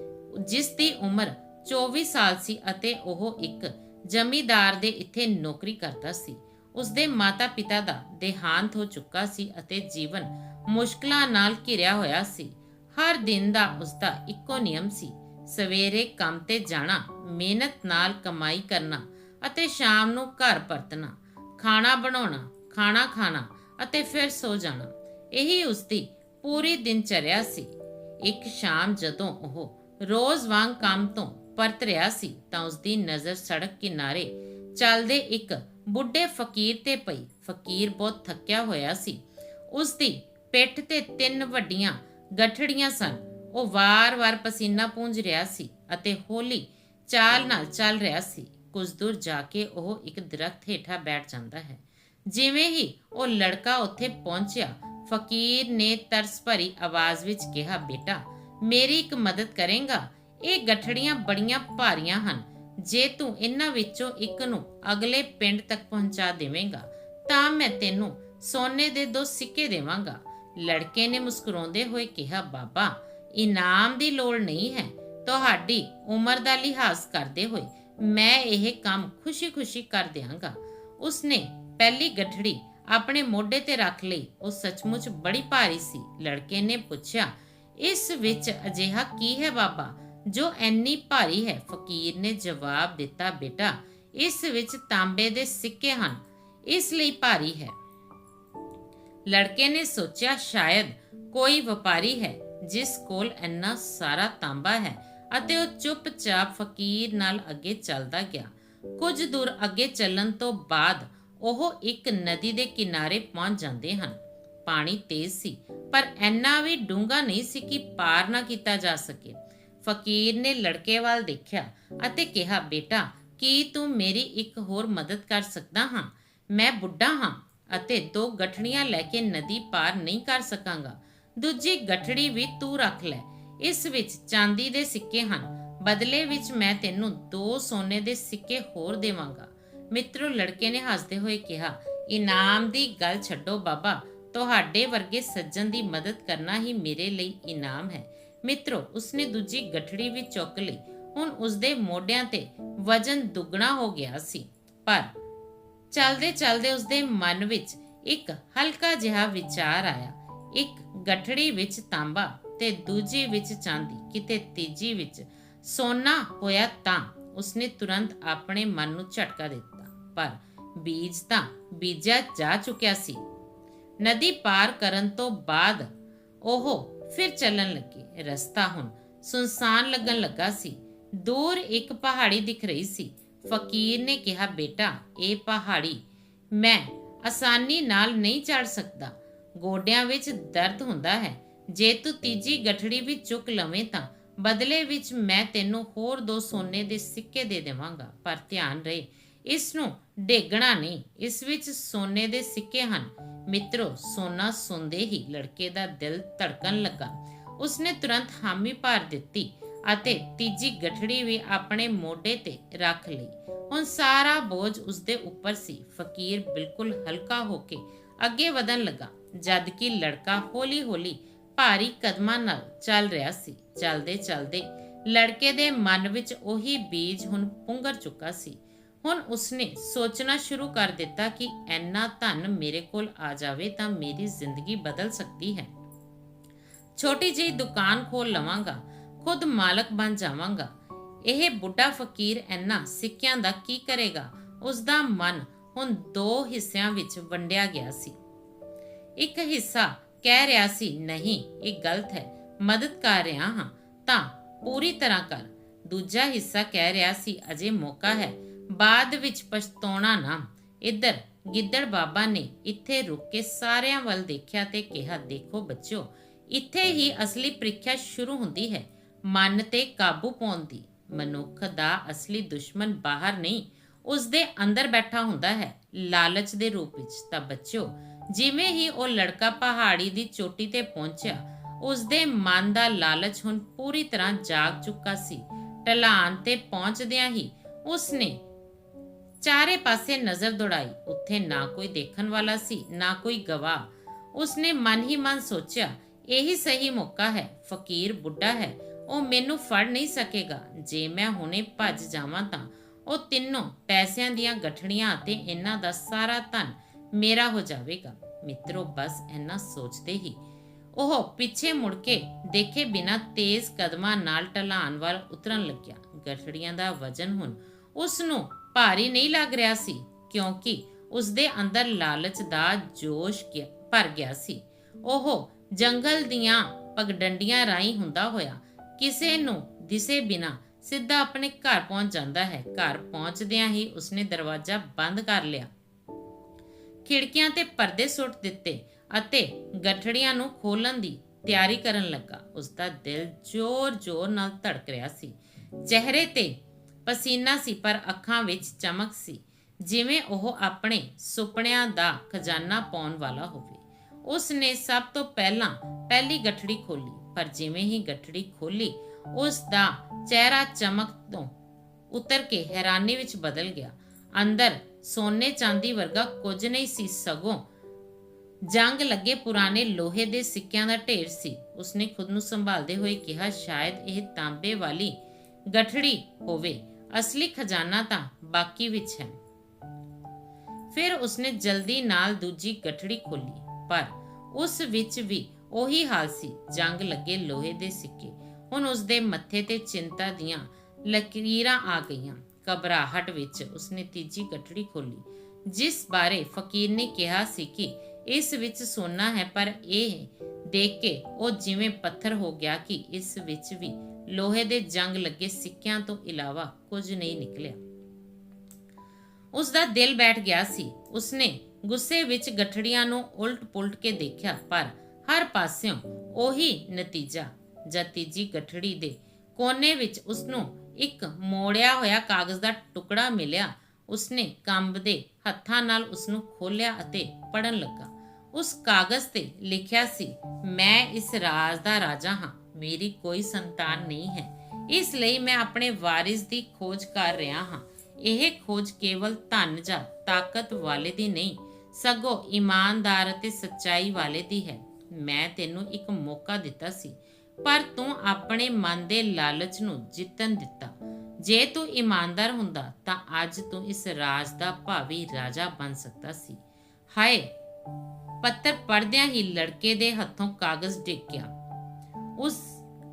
ਜਿਸ ਦੀ ਉਮਰ 24 ਸਾਲ ਸੀ ਅਤੇ ਉਹ ਇੱਕ ਜਮੀਦਾਰ ਦੇ ਇੱਥੇ ਨੌਕਰੀ ਕਰਦਾ ਸੀ। ਉਸਦੇ ਮਾਤਾ-ਪਿਤਾ ਦਾ ਦੇਹਾਂਤ ਹੋ ਚੁੱਕਾ ਸੀ ਅਤੇ ਜੀਵਨ ਮੁਸ਼ਕਲਾਂ ਨਾਲ ਘਿਰਿਆ ਹੋਇਆ ਸੀ। ਹਰ ਦਿਨ ਦਾ ਉਸਦਾ ਇੱਕੋ ਨਿਯਮ ਸੀ। ਸਵੇਰੇ ਕੰਮ ਤੇ ਜਾਣਾ, ਮਿਹਨਤ ਨਾਲ ਕਮਾਈ ਕਰਨਾ ਅਤੇ ਸ਼ਾਮ ਨੂੰ ਘਰ ਪਰਤਣਾ, ਖਾਣਾ ਬਣਾਉਣਾ, ਖਾਣਾ ਖਾਣਾ ਅਤੇ ਫਿਰ ਸੋ ਜਾਣਾ। ਇਹੀ ਉਸਦੀ ਪੂਰੀ ਦਿਨਚਰਿਆ ਸੀ। ਇੱਕ ਸ਼ਾਮ ਜਦੋਂ ਉਹ ਰੋਜ਼ ਵਾਂਗ ਕੰਮ ਤੋਂ ਪਰਤ ਰਿਹਾ ਸੀ ਤਾਂ ਉਸਦੀ ਨਜ਼ਰ ਸੜਕ ਕਿਨਾਰੇ ਚੱਲਦੇ ਇੱਕ ਬੁੱਢੇ ਫਕੀਰ ਤੇ ਪਈ। ਫਕੀਰ ਬਹੁਤ ਥੱਕਿਆ ਹੋਇਆ ਸੀ। ਉਸਦੀ ਪਿੱਠ ਤੇ ਤਿੰਨ ਵੱਡੀਆਂ ਗੱਠੜੀਆਂ ਸਨ। ਉਹ ਵਾਰ-ਵਾਰ ਪਸੀਨਾ ਪੂੰਝ ਰਿਹਾ ਸੀ ਅਤੇ ਹੌਲੀ ਚਾਲ ਨਾਲ ਚੱਲ ਰਿਹਾ ਸੀ। ਕੁਝ ਦੂਰ ਜਾ ਕੇ ਉਹ ਇੱਕ ਦਰਖਤ ਹੇਠਾਂ ਬੈਠ ਜਾਂਦਾ ਹੈ। ਜਿਵੇਂ ਹੀ ਉਹ ਲੜਕਾ ਉੱਥੇ ਪਹੁੰਚਿਆ, ਫਕੀਰ ਨੇ ਤਰਸ ਭਰੀ ਆਵਾਜ਼ ਵਿੱਚ ਕਿਹਾ, ਬੇਟਾ, ਮੇਰੀ ਇੱਕ ਮਦਦ ਕਰੇਗਾ? ਇਹ ਗੱਠੜੀਆਂ ਬੜੀਆਂ ਭਾਰੀਆਂ ਹਨ। ਜੇ ਤੂੰ ਇਹਨਾਂ ਵਿੱਚੋਂ ਇੱਕ ਨੂੰ ਅਗਲੇ ਪਿੰਡ ਤੱਕ ਪਹੁੰਚਾ ਦੇਵੇਂਗਾ, ਤਾਂ ਮੈਂ ਤੈਨੂੰ ਸੋਨੇ ਦੇ ਦੋ ਸਿੱਕੇ ਦੇਵਾਂਗਾ। ਲੜਕੇ ਨੇ ਮੁਸਕਰਾਉਂਦੇ ਹੋਏ ਕਿਹਾ, ਬਾਬਾ, ਇਨਾਮ ਦੀ ਲੋੜ ਨਹੀਂ ਹੈ। ਤੁਹਾਡੀ ਉਮਰ ਦਾ ਲਿਹਾਜ਼ ਕਰਦੇ ਹੋਏ ਮੈਂ ਇਹ ਕੰਮ ਖੁਸ਼ੀ-ਖੁਸ਼ੀ ਕਰ ਦਿਆਂਗਾ। ਉਸਨੇ ਪਹਿਲੀ ਗੱਠੜੀ ਆਪਣੇ ਮੋਢੇ ਤੇ ਰੱਖ ਲਈ। ਉਹ ਸੱਚਮੁੱਚ ਬੜੀ ਭਾਰੀ ਸੀ। ਲੜਕੇ ਨੇ ਪੁੱਛਿਆ, ਇਸ ਵਿੱਚ ਅਜਿਹਾ ਕੀ ਹੈ ਬਾਬਾ, ਜੋ ਐਨੀ ਭਾਰੀ ਹੈ? ਫਕੀਰ ਨੇ ਜਵਾਬ ਦਿੱਤਾ, ਬੇਟਾ, ਇਸ ਵਿੱਚ ਤਾਂਬੇ ਦੇ ਸਿੱਕੇ ਹਨ। ਇਸ ਲਈ ਭਾਰੀ ਹੈ। ਲੜਕੇ ਨੇ ਸੋਚਿਆ ਸ਼ਾਇਦ ਕੋਈ ਵਪਾਰੀ ਹੈ ਜਿਸ ਕੋਲ ਇੰਨਾ ਸਾਰਾ ਤਾਂਬਾ ਹੈ ਅਤੇ ਉਹ ਚੁੱਪਚਾਪ ਫਕੀਰ ਨਾਲ ਅੱਗੇ ਚੱਲਦਾ ਗਿਆ। ਕੁਝ ਦੂਰ ਅੱਗੇ ਚੱਲਣ ਤੋਂ ਬਾਅਦ ਉਹ ਇੱਕ ਨਦੀ ਦੇ ਕਿਨਾਰੇ ਪਹੁੰਚ ਜਾਂਦੇ ਹਨ। ਪਾਣੀ ਤੇਜ਼ ਸੀ, ਪਰ ਇੰਨਾ ਵੀ ਡੂੰਘਾ ਨਹੀਂ ਸੀ ਕਿ ਪਾਰ ਨਾ ਕੀਤਾ ਜਾ ਸਕੇ। ਫਕੀਰ ਨੇ ਲੜਕੇ ਵੱਲ ਦੇਖਿਆ ਅਤੇ ਕਿਹਾ, ਬੇਟਾ, ਕੀ ਤੂੰ ਮੇਰੀ ਇੱਕ ਹੋਰ ਮਦਦ ਕਰ ਸਕਦਾ ਹਾਂ? ਮੈਂ ਬੁੱਢਾ ਹਾਂ ਅਤੇ ਦੋ ਗਠੜੀਆਂ ਲੈ ਕੇ ਨਦੀ ਪਾਰ ਨਹੀਂ ਕਰ ਸਕਾਂਗਾ। ਦੂਜੀ ਗਠੜੀ ਵੀ ਤੂੰ ਰੱਖ ਲੈ। ਇਸ ਵਿੱਚ ਚਾਂਦੀ ਦੇ ਸਿੱਕੇ ਹਨ। ਬਦਲੇ ਵਿੱਚ ਮੈਂ ਤੈਨੂੰ ਦੋ ਸੋਨੇ ਦੇ ਸਿੱਕੇ ਹੋਰ ਦੇਵਾਂਗਾ। ਮਿੱਤਰੋ, ਲੜਕੇ ਨੇ ਹੱਸਦੇ ਹੋਏ ਕਿਹਾ, ਇਨਾਮ ਦੀ ਗੱਲ ਛੱਡੋ ਬਾਬਾ। ਤੁਹਾਡੇ ਵਰਗੇ ਸੱਜਣ ਦੀ ਮਦਦ ਕਰਨਾ ਹੀ ਮੇਰੇ ਲਈ ਇਨਾਮ ਹੈ। ਮਿੱਤਰੋ, ਉਸਨੇ ਦੂਜੀ ਗਠੜੀ ਵੀ ਚੁੱਕ ਲਈ। ਹੁਣ ਉਸਦੇ ਮੋਢਿਆਂ ਤੇ ਵਜਨ ਦੁੱਗਣਾ ਹੋ ਗਿਆ ਸੀ। ਪਰ ਚਲਦੇ ਚਲਦੇ ਉਸਦੇ ਮਨ ਵਿੱਚ ਇੱਕ ਹਲਕਾ ਜਿਹਾ ਵਿਚਾਰ ਆਇਆ। ਇੱਕ ਗਠੜੀ ਵਿੱਚ ਤਾਂਬਾ ਤੇ ਦੂਜੀ ਵਿੱਚ ਚਾਂਦੀ, ਕਿਤੇ ਤੀਜੀ ਵਿੱਚ ਸੋਨਾ ਹੋਇਆ ਤਾਂ ਉਸਨੇ ਤੁਰੰਤ ਆਪਣੇ ਮਨ ਨੂੰ ਝਟਕਾ ਦਿੱਤਾ। ਪਰ ਬੀਜ ਤਾਂ ਬੀਜਿਆ ਜਾ ਚੁੱਕਿਆ ਸੀ। ਨਦੀ ਪਾਰ ਕਰਨ ਤੋਂ ਬਾਅਦ ਉਹ ਫਿਰ ਚੱਲਣ ਲੱਗੇ। ਰਸਤਾ ਹੁਣ ਸੁਨਸਾਨ ਲੱਗਣ ਲੱਗਾ ਸੀ। ਦੂਰ ਇੱਕ ਪਹਾੜੀ ਦਿਖ ਰਹੀ ਸੀ। ਫਕੀਰ ਨੇ ਕਿਹਾ, ਬੇਟਾ, ਇਹ ਪਹਾੜੀ ਮੈਂ ਆਸਾਨੀ ਨਾਲ ਨਹੀਂ ਚੜ ਸਕਦਾ। ਗੋਡਿਆਂ ਵਿੱਚ ਦਰਦ ਹੁੰਦਾ ਹੈ। ਜੇ ਤੂੰ ਤੀਜੀ ਗਠੜੀ ਵੀ ਚੁੱਕ ਲਵੇਂ ਤਾਂ ਬਦਲੇ ਵਿੱਚ ਮੈਂ ਤੈਨੂੰ ਹੋਰ ਦੋ ਸੋਨੇ ਦੇ ਸਿੱਕੇ ਦੇ ਦੇਵਾਂਗਾ। ਪਰ ਧਿਆਨ ਰਹੇ ਇਸ ਨੂੰ ਡੇਗਣਾ ਨਹੀਂ। ਇਸ ਵਿੱਚ ਸੋਨੇ ਦੇ ਸਿੱਕੇ ਹਨ। ਮਿੱਤਰੋ, ਸੋਨਾ ਸੁਣਦੇ ਹੀ ਲੜਕੇ ਦਾ ਦਿਲ ਧੜਕਣ ਲੱਗਾ। ਉਸਨੇ ਤੁਰੰਤ ਹਾਮੀ ਭਰ ਦਿੱਤੀ। ਅਤੇ ਤੀਜੀ ਗਠੜੀ ਵੀ ਆਪਣੇ ਮੋਢੇ ਤੇ ਰੱਖ ਲਈ। ਹੁਣ ਸਾਰਾ ਬੋਝ ਉਸਦੇ ਉੱਪਰ ਸੀ। ਫਕੀਰ ਬਿਲਕੁਲ ਹਲਕਾ ਹੋ ਕੇ ਅੱਗੇ ਵਧਣ ਲੱਗਾ, ਜਦ ਕਿ ਲੜਕਾ ਹੌਲੀ-ਹੌਲੀ ਭਾਰੀ ਕਦਮਾਂ ਨਾਲ ਚੱਲ ਰਿਹਾ ਸੀ। ਚੱਲਦੇ ਚਲਦੇ ਲੜਕੇ ਦੇ ਮਨ ਵਿੱਚ ਉਹੀ ਬੀਜ ਹੁਣ ਪੁੰਗਰ ਚੁੱਕਾ ਸੀ। ਹੁਣ ਉਸਨੇ ਸੋਚਣਾ ਸ਼ੁਰੂ ਕਰ ਦਿੱਤਾ ਕਿ ਐਨਾ ਧਨ ਮੇਰੇ ਕੋਲ ਆ ਜਾਵੇ ਤਾਂ ਮੇਰੀ ਜ਼ਿੰਦਗੀ ਬਦਲ ਸਕਦੀ ਹੈ। ਛੋਟੀ ਜਿਹੀ ਦੁਕਾਨ ਖੋਲ ਲਵਾਂਗਾ। ਖੁਦ ਮਾਲਕ ਬਣ ਜਾਵਾਂਗਾ। ਇਹ ਬੁੱਢਾ ਫਕੀਰ ਐਨਾ ਸਿੱਕਿਆਂ ਦਾ ਕੀ ਕਰੇਗਾ? ਉਸ ਦਾ ਮਨ ਹੁਣ ਦੋ ਹਿੱਸਿਆਂ ਵਿੱਚ ਵੰਡਿਆ ਗਿਆ ਸੀ। ਇੱਕ ਹਿੱਸਾ ਕਹਿ ਰਿਹਾ ਸੀ, ਨਹੀਂ, ਇਹ ਗਲਤ ਹੈ, ਮਦਦ ਕਰ ਰਿਹਾ ਹਾਂ, ਤਾਂ ਪੂਰੀ ਤਰ੍ਹਾਂ ਕਰ। ਦੂਜਾ ਹਿੱਸਾ ਕਹਿ ਰਿਹਾ ਸੀ, ਅਜੇ ਮੌਕਾ ਹੈ, ਬਾਅਦ ਵਿੱਚ ਪਛਤਾਉਣਾ ਨਾ। ਇੱਧਰ ਗਿੱਦੜ ਬਾਬਾ ਨੇ ਇੱਥੇ ਰੁਕ ਕੇ ਸਾਰਿਆਂ ਵੱਲ ਦੇਖਿਆ ਤੇ ਕਿਹਾ, ਦੇਖੋ ਬੱਚਿਓ, ਇੱਥੇ ਹੀ ਅਸਲੀ ਪ੍ਰੀਖਿਆ ਸ਼ੁਰੂ ਹੁੰਦੀ ਹੈ। ਮਨ ਤੇ ਕਾਬੂ ਪਾਉਣ ਦੀ। ਮਨੁੱਖ ਦਾ ਅਸਲੀ ਦੁਸ਼ਮਣ ਬਾਹਰ ਨਹੀਂ, ਉਸ ਦੇ ਅੰਦਰ ਬੈਠਾ ਹੁੰਦਾ ਹੈ, ਲਾਲਚ ਦੇ ਰੂਪ ਵਿੱਚ। ਤਾਂ ਬੱਚਿਓ, ਜਿਵੇਂ ਹੀ ਉਹ ਲੜਕਾ ਪਹਾੜੀ ਦੀ ਚੋਟੀ ਤੇ ਪਹੁੰਚਿਆ, ਉਸ ਦੇ ਮਨ ਦਾ ਲਾਲਚ ਹੁਣ ਪੂਰੀ ਤਰ੍ਹਾਂ ਜਾਗ ਚੁੱਕਾ ਸੀ। ਢਲਾਨ ਤੇ ਪਹੁੰਚਦਿਆਂ ਹੀ ਉਸਨੇ ਚਾਰੇ ਪਾਸੇ ਨਜ਼ਰ ਦੌੜਾਈ। ਉੱਥੇ ਨਾ ਕੋਈ ਦੇਖਣ ਵਾਲਾ ਸੀ, ਨਾ ਕੋਈ ਗਵਾਹ। ਉਸਨੇ ਮਨ ਹੀ ਮਨ ਸੋਚਿਆ, ਇਹੀ ਸਹੀ ਮੌਕਾ ਹੈ, ਫਕੀਰ ਬੁੱਢਾ ਹੈ। ਉਹ ਮੈਨੂੰ ਫੜ ਨਹੀਂ ਸਕੇਗਾ। ਜੇ ਮੈਂ ਹੁਣੇ ਭੱਜ ਜਾਵਾਂ ਤਾਂ ਉਹ ਤਿੰਨੋਂ ਪੈਸਿਆਂ ਦੀਆਂ ਗਠੜੀਆਂ ਅਤੇ ਇਹਨਾਂ ਦਾ ਸਾਰਾ ਧਨ ਮੇਰਾ ਹੋ ਜਾਵੇਗਾ। ਮਿੱਤਰੋ, ਬਸ ਇੰਨਾ ਸੋਚਦੇ ਹੀ। ਉਹ ਪਿੱਛੇ ਮੁੜ ਕੇ ਦੇਖੇ ਬਿਨਾ ਤੇਜ਼ ਕਦਮਾਂ ਨਾਲ ਢਲਾਨ ਵੱਲ ਉਤਰਨ ਲੱਗਿਆ। ਗਠੜੀਆਂ ਦਾ ਵਜ਼ਨ ਹੁਣ ਉਸ ਨੂੰ ਭਾਰੀ ਨਹੀਂ ਲੱਗ ਰਿਹਾ ਸੀ, ਕਿਉਂਕਿ ਉਸ ਦੇ ਅੰਦਰ ਲਾਲਚ ਦਾ ਜੋਸ਼ ਭਰ ਗਿਆ ਸੀ। ਉਹ ਜੰਗਲ ਦੀਆਂ ਪਗਡੰਡੀਆਂ ਰਾਹੀਂ ਹੁੰਦਾ ਹੋਇਆ ਕਿਸੇ ਨੂੰ ਦਿਸੇ ਬਿਨਾ ਸਿੱਧਾ ਆਪਣੇ ਘਰ ਪਹੁੰਚ ਜਾਂਦਾ ਹੈ। ਘਰ ਪਹੁੰਚਦਿਆਂ ਹੀ ਉਸਨੇ ਦਰਵਾਜ਼ਾ ਬੰਦ ਕਰ ਲਿਆ। ਖਿੜਕੀਆਂ ਤੇ ਪਰਦੇ ਸੁੱਟ ਦਿੱਤੇ ਅਤੇ ਗੱਠੜੀਆਂ ਨੂੰ ਖੋਲਣ ਦੀ ਤਿਆਰੀ ਕਰਨ ਲੱਗਾ। ਉਸ ਦਾ ਦਿਲ ਜ਼ੋਰ-ਜ਼ੋਰ ਨਾਲ ਧੜਕ ਰਿਹਾ ਸੀ। ਚਿਹਰੇ ਤੇ ਪਸੀਨਾ ਸੀ, ਪਰ ਅੱਖਾਂ ਵਿੱਚ ਚਮਕ ਸੀ, ਜਿਵੇਂ ਉਹ ਆਪਣੇ ਸੁਪਨਿਆਂ ਦਾ ਖਜ਼ਾਨਾ ਪਾਉਣ ਵਾਲਾ ਹੋਵੇ। ਉਸ ਨੇ ਸਭ ਤੋਂ ਪਹਿਲਾਂ ਪਹਿਲੀ ਗੱਠੜੀ ਖੋਲੀ ਪਰ ਜਿਵੇਂ ਹੀ ਗੱਠੜੀ ਖੋਲੀ ਉਸ ਦਾ ਚਿਹਰਾ ਚਮਕ ਤੋਂ ਉਤਰ ਕੇ ਹੈਰਾਨੀ ਵਿੱਚ ਬਦਲ ਗਿਆ। ਅੰਦਰ ਸੋਨੇ ਚਾਂਦੀ ਵਰਗਾ ਕੁਝ ਨਹੀਂ ਸੀ, ਸਗੋਂ ਜੰਗ ਲੱਗੇ ਪੁਰਾਣੇ ਲੋਹੇ ਦੇ ਸਿੱਕਿਆਂ ਦਾ ਢੇਰ ਸੀ। ਉਸਨੇ ਖੁਦ ਨੂੰ ਸੰਭਾਲਦੇ ਹੋਏ ਕਿਹਾ, ਸ਼ਾਇਦ ਇਹ ਤਾਂਬੇ ਵਾਲੀ ਗਠੜੀ ਹੋਵੇ। ਅਸਲੀ ਖਜ਼ਾਨਾ ਤਾਂ ਬਾਕੀ ਵਿੱਚ ਹੈ। ਫਿਰ ਉਸਨੇ ਜਲਦੀ ਨਾਲ ਦੂਜੀ ਗਠੜੀ ਖੋਲੀ, ਪਰ ਉਸ ਵਿੱਚ ਵੀ ਉਹੀ ਹਾਲ ਸੀ, ਜੰਗ ਲੱਗੇ ਲੋਹੇ ਦੇ ਸਿੱਕੇ। ਹੁਣ ਉਸ ਦੇ ਮੱਥੇ ਤੇ ਚਿੰਤਾ ਦੀਆਂ ਲਕੀਰਾਂ ਆ ਗਈਆਂ। ਘਬਰਾਹਟ ਵਿੱਚ ਉਸਨੇ ਤੀਜੀ ਗਠੜੀ ਖੋਲੀ ਜਿਸ ਬਾਰੇ ਫਕੀਰ ਨੇ ਕਿਹਾ ਸੀ ਕਿ ਇਸ ਵਿੱਚ ਸੋਨਾ ਹੈ, ਪਰ ਇਹ ਦੇਖ ਕੇ ਉਹ ਜਿਵੇਂ ਪੱਥਰ ਹੋ ਗਿਆ ਕਿ ਇਸ ਵਿੱਚ ਵੀ ਲੋਹੇ ਦੇ ਜੰਗ ਲੱਗੇ ਸਿੱਕਿਆਂ ਤੋਂ ਇਲਾਵਾ ਕੁਝ ਨਹੀਂ ਨਿਕਲਿਆ। ਉਸ ਦਾ ਦਿਲ ਬੈਠ ਗਿਆ ਸੀ। ਉਸਨੇ ਗੁੱਸੇ ਵਿੱਚ ਗਠੜੀਆਂ ਨੂੰ ਉਲਟ-ਪੁਲਟ ਕੇ ਦੇਖਿਆ, ਪਰ ਹਰ ਪਾਸਿਓਂ ਉਹੀ ਨਤੀਜਾ, ਜਤੀਜੀ ਗਠੜੀ ਦੇ ਕੋਨੇ ਵਿੱਚ ਉਸਨੂੰ ਇੱਕ ਮੋੜਿਆ ਹੋਇਆ ਕਾਗਜ਼ ਦਾ ਟੁਕੜਾ ਮਿਲਿਆ। ਉਸਨੇ ਕੰਬਦੇ ਹੱਥਾਂ ਨਾਲ ਉਸਨੂੰ ਖੋਲ੍ਹਿਆ ਅਤੇ ਪੜਨ ਲੱਗਾ। ਉਸ ਕਾਗਜ਼ ਤੇ ਲਿਖਿਆ ਸੀ, ਮੈਂ ਇਸ ਰਾਜ ਦਾ ਰਾਜਾ ਹਾਂ, ਮੇਰੀ ਕੋਈ ਸੰਤਾਨ ਨਹੀਂ ਹੈ। ਇਸ ਲਈ ਮੈਂ ਆਪਣੇ ਵਾਰਿਸ ਦੀ ਖੋਜ ਕਰ ਰਿਹਾ ਹਾਂ। ਇਹ ਖੋਜ ਕੇਵਲ ਧਨ ਜਾਂ ਤਾਕਤ ਵਾਲੇ ਦੀ ਨਹੀਂ, ਸਗੋਂ ਇਮਾਨਦਾਰ ਅਤੇ ਸੱਚਾਈ ਵਾਲੇ ਦੀ ਹੈ। ਮੈਂ ਤੈਨੂੰ ਇੱਕ ਮੌਕਾ ਦਿੱਤਾ ਸੀ, ਪਰ ਤੂੰ ਆਪਣੇ ਮਨ ਦੇ ਲਾਲਚ ਨੂੰ ਜਿੱਤਣ ਦਿੱਤਾ। ਜੇ ਤੂੰ ਇਮਾਨਦਾਰ ਹੁੰਦਾ, ਤਾਂ ਅੱਜ ਤੂੰ ਇਸ ਰਾਜ ਦਾ ਭਾਵੀ ਰਾਜਾ ਬਣ ਸਕਦਾ ਸੀ। ਹਾਏ, ਪੱਤਰ ਪੜਦਿਆਂ ਹੀ ਲੜਕੇ ਦੇ ਹੱਥੋਂ ਕਾਗਜ਼ ਡਿੱਗ ਗਿਆ। ਉਸ,